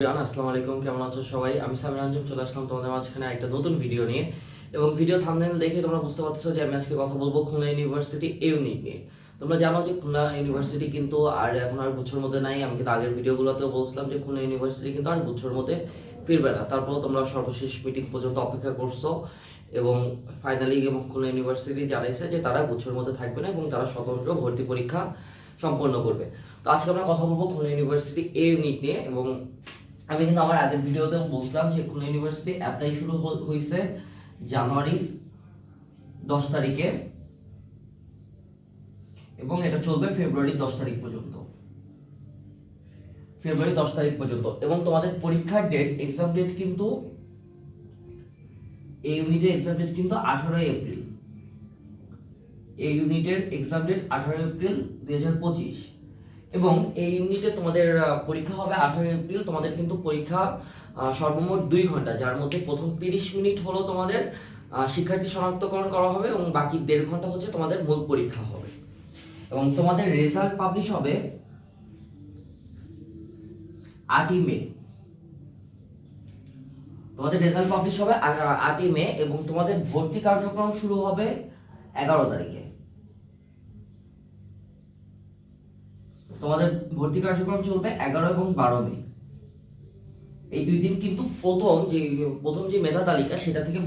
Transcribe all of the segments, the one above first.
আসসালামু আলাইকুম। কেমন আছো সবাই? আমি সামির আঞ্জুম, চলে আসলাম তোমাদের মাঝখানে একটা নতুন ভিডিও নিয়ে। এবং ভিডিও থাম্বনেল দেখে তোমরা বুঝতে পারছ যে আমি আজকে কথা বলব খুলনা ইউনিভার্সিটি ইউনিট নিয়ে। তোমরা জানো যে খুলনা ইউনিভার্সিটি কিন্তু আর এখন আর গুচ্ছর মধ্যে নাই। আমি কিন্তু আগের ভিডিওগুলোতেও বলছিলাম যে খুলনা ইউনিভার্সিটি কিন্তু আর গুচ্ছর মধ্যে ফিরবে না। তারপর তোমরা সর্বশেষ মিটিং পর্যন্ত অপেক্ষা করছ। এবং ফাইনালি এবং খুলনা ইউনিভার্সিটি জানাইছে যে তারা গুচ্ছর মধ্যে থাকবে না এবং তারা স্বতন্ত্র ভর্তি পরীক্ষা সম্পন্ন করবে। তো আজকে আমরা কথা বলব খুলনা ইউনিভার্সিটি এ ইউনিট নিয়ে এবং আমি কিন্তু আমার আগের ভিডিওতে বলছিলাম যে খুলনা ইউনিভার্সিটি অ্যাপ্লাই শুরু হয়েছে জানুয়ারির দশ তারিখে। এবং এটা চলবে ফেব্রুয়ারি দশ তারিখ পর্যন্ত। ফেব্রুয়ারি দশ তারিখ পর্যন্ত। এবং তোমাদের পরীক্ষার ডেট এক্সাম ডেট কিন্তু এই ইউনিটের এক্সাম ডেট কিন্তু আঠারোই এপ্রিল। এই ইউনিটের এক্সাম ডেট আঠারোই এপ্রিল দুই হাজার পঁচিশ। এবং এই ইউনিটে তোমাদের পরীক্ষা হবে আঠারো এপ্রিল তোমাদের কিন্তু পরীক্ষা সর্বমোট দুই ঘণ্টা, যার মধ্যে প্রথম তিরিশ মিনিট হলো তোমাদের শিক্ষার্থী শনাক্তকরণ করা হবে এবং বাকি দেড় ঘণ্টা হচ্ছে তোমাদের মূল পরীক্ষা হবে। এবং তোমাদের রেজাল্ট পাবলিশ হবে আটই মে। তোমাদের রেজাল্ট পাবলিশ হবে আটই মে এবং তোমাদের ভর্তি কার্যক্রম শুরু হবে এগারো তারিখে। তোমাদের ভর্তি কার্যক্রম চলবে এগারো এবং বারো মে। এই দুই দিন কিন্তু প্রথম যে প্রথম যে মেধা তালিকা, সেটা থেকে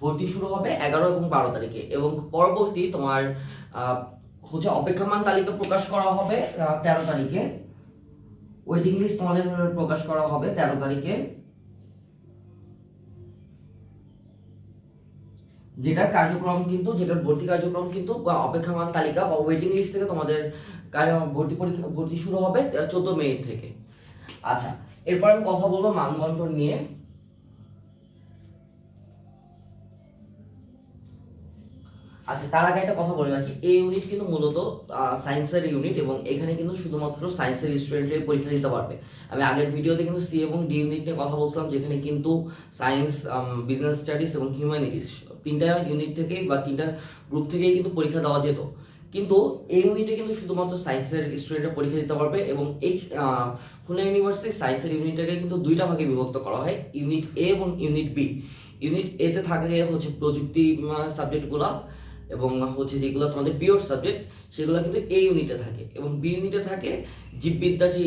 ভর্তি শুরু হবে এগারো এবং বারো তারিখে। এবং পরবর্তী তোমার হচ্ছে অপেক্ষামান তালিকা প্রকাশ করা হবে তেরো তারিখে। ওয়েটিং লিস্ট তোমাদের প্রকাশ করা হবে তেরো তারিখে। যেটার কার্যক্রম কিন্তু, যেটার ভর্তি কার্যক্রম কিন্তু, বা অপেক্ষামান তালিকা বা ওয়েটিং লিস্ট থেকে তোমাদের ভর্তি পরীক্ষা, ভর্তি শুরু হবে চোদ্দ মে থেকে। আচ্ছা এরপর আমি কথা বলব মানদণ্ড নিয়ে। আচ্ছা তার আগে একটা কথা বলে রাখি। এই ইউনিট কিন্তু মূলত সায়েন্সের ইউনিট এবং এখানে কিন্তু শুধুমাত্র সায়েন্সের স্টুডেন্টরাই পরীক্ষা দিতে পারবে। আমি আগের ভিডিওতে কিন্তু সি এবং ডি ইউনিট নিয়ে কথা বলছিলাম, যেখানে কিন্তু সায়েন্স বিজনেস স্টাডিজ এবং হিউম্যানিটিস তিনটা ইউনিট থেকেই বা তিনটা গ্রুপ থেকেই কিন্তু পরীক্ষা দেওয়া যেত। কিন্তু এই ইউনিটে কিন্তু শুধুমাত্র সায়েন্সের স্টুডেন্টরা পরীক্ষা দিতে পারবে এবং এই খুলনা ইউনিভার্সিটি সায়েন্সের ইউনিটটাকে কিন্তু দুইটা ভাগে বিভক্ত করা হয় ইউনিট এ এবং ইউনিট বি ইউনিট এতে থাকে হচ্ছে প্রযুক্তি সাবজেক্টগুলো এবং হচ্ছে যেগুলো তোমাদের পিওর সাবজেক্ট সেগুলো কিন্তু এই ইউনিটে থাকে এবং বি ইউনিটে থাকে জীববিদ্যা যে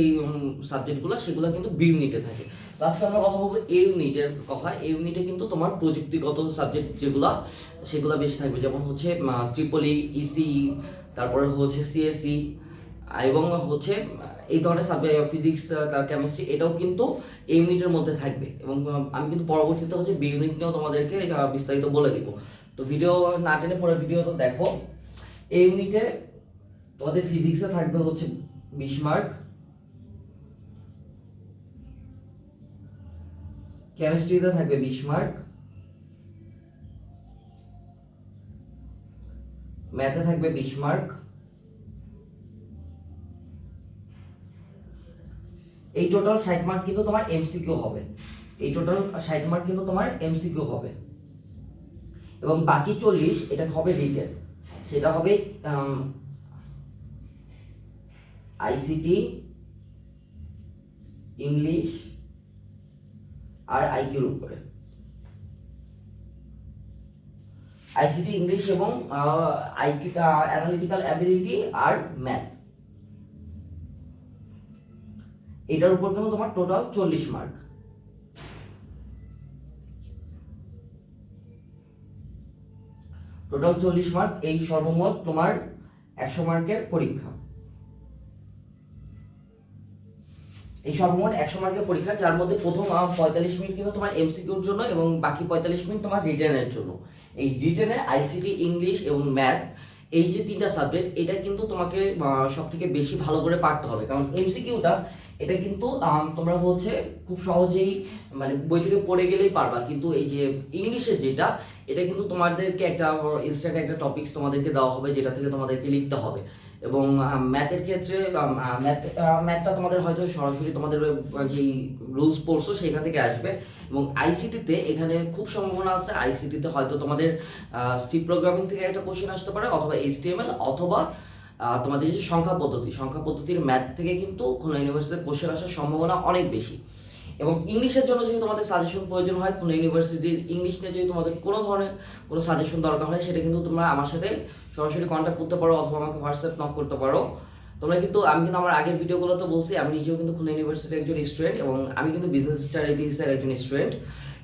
সাবজেক্টগুলো সেগুলো কিন্তু বি ইউনিটে থাকে। তো আজকে আমরা কথা বলব এই ইউনিটের কথা। এই ইউনিটে কিন্তু তোমার প্রযুক্তিগত সাবজেক্ট যেগুলো, সেগুলো বেশি থাকবে। যেমন হচ্ছে ট্রিপলি ইসি তারপরে হচ্ছে সিএসসি এবং হচ্ছে এই ধরনের সাবজেক্ট ফিজিক্স কেমিস্ট্রি এটাও কিন্তু এই ইউনিটের মধ্যে থাকবে। এবং আমি কিন্তু পরবর্তীতে হচ্ছে বি ইউনিট নিয়েও তোমাদেরকে বিস্তারিত বলে দিব। তো ভিডিও না টেনে পরে ভিডিও তো দেখো। এই ইউনিটে তোমাদের ফিজিক্সে থাকবে হচ্ছে বিশ মার্ক কেমিস্ট্রিতে থাকবে বিশ মার্ক ম্যাথে থাকবে বিশ মার্ক এই টোটাল ষাট মার্ক কিন্তু তোমার এমসিকিউ হবে। এই টোটাল ষাট মার্ক কিন্তু তোমার এমসিকিউ হবে। এবং বাকি চল্লিশ এটা হবে রিটেন সেটা হবে আইসিটি ইংলিশ আর আইকিউর উপরে। আইসিটি ইংলিশ এবং আইকিউ অ্যানালিটিক্যাল অ্যাবিলিটি আর ম্যাথ এটার উপর কিন্তু তোমার টোটাল চল্লিশ মার্ক টোটাল চল্লিশ মার্ক এই সর্বমোট তোমার একশো মার্কের পরীক্ষা। এই সর্বমোট একশো মার্কের পরীক্ষা, যার মধ্যে প্রথম পঁয়তাল্লিশ মিনিট কিন্তু তোমার এমসিকিউর জন্য এবং বাকি পঁয়তাল্লিশ মিনিট তোমার রিটেনের জন্য। এই রিটেনে আইসিটি ইংলিশ এবং ম্যাথ এই যে তিনটা সাবজেক্ট এটা কিন্তু তোমাকে সব থেকে বেশি ভালো করে পারতে হবে। কারণ এমসিকিউটা এটা কিন্তু তোমরা হচ্ছে খুব সহজেই মানে বই থেকে পড়ে গেলেই পারবা। কিন্তু এই যে ইংলিশে যেটা, এটা কিন্তু তোমাদেরকে একটা ইনস্ট্যান্ট একটা টপিকস তোমাদেরকে দেওয়া হবে, যেটা থেকে তোমাদেরকে লিখতে হবে। এবং ম্যাথের ক্ষেত্রে ম্যাথ ম্যাথটা তোমাদের হয়তো সরাসরি তোমাদের যেই রুলস পড়ছো সেখান থেকে আসবে। এবং আইসিটিতে এখানে খুব সম্ভাবনা আছে আইসিটিতে হয়তো তোমাদের সি প্রোগ্রামিং থেকে একটা কোশ্চেন আসতে পারে, অথবা এইচটিএমএল অথবা তোমাদের যে সংখ্যা পদ্ধতি। সংখ্যা পদ্ধতির ম্যাথ থেকে কিন্তু খুলনা ইউনিভার্সিটিতে কোশ্চেন আসার সম্ভাবনা অনেক বেশি। এবং ইংলিশের জন্য যদি তোমাদের সাজেশন প্রয়োজন হয়, কোনো ইউনিভার্সিটির ইংলিশ নিয়ে যদি তোমাদের কোনো ধরনের কোনো সাজেশন দরকার হয়, সেটা কিন্তু তোমরা আমার সাথে সরাসরি কন্ট্যাক্ট করতে পারো অথবা আমাকে হোয়াটসঅ্যাপ নক করতে পারো। তোমরা কিন্তু, আমি কিন্তু আমার আগের ভিডিওগুলোতে বলছি, আমি নিজেও কিন্তু খুলনা ইউনিভার্সিটির একজন স্টুডেন্ট এবং আমি কিন্তু বিজনেস স্টাডিজের একজন স্টুডেন্ট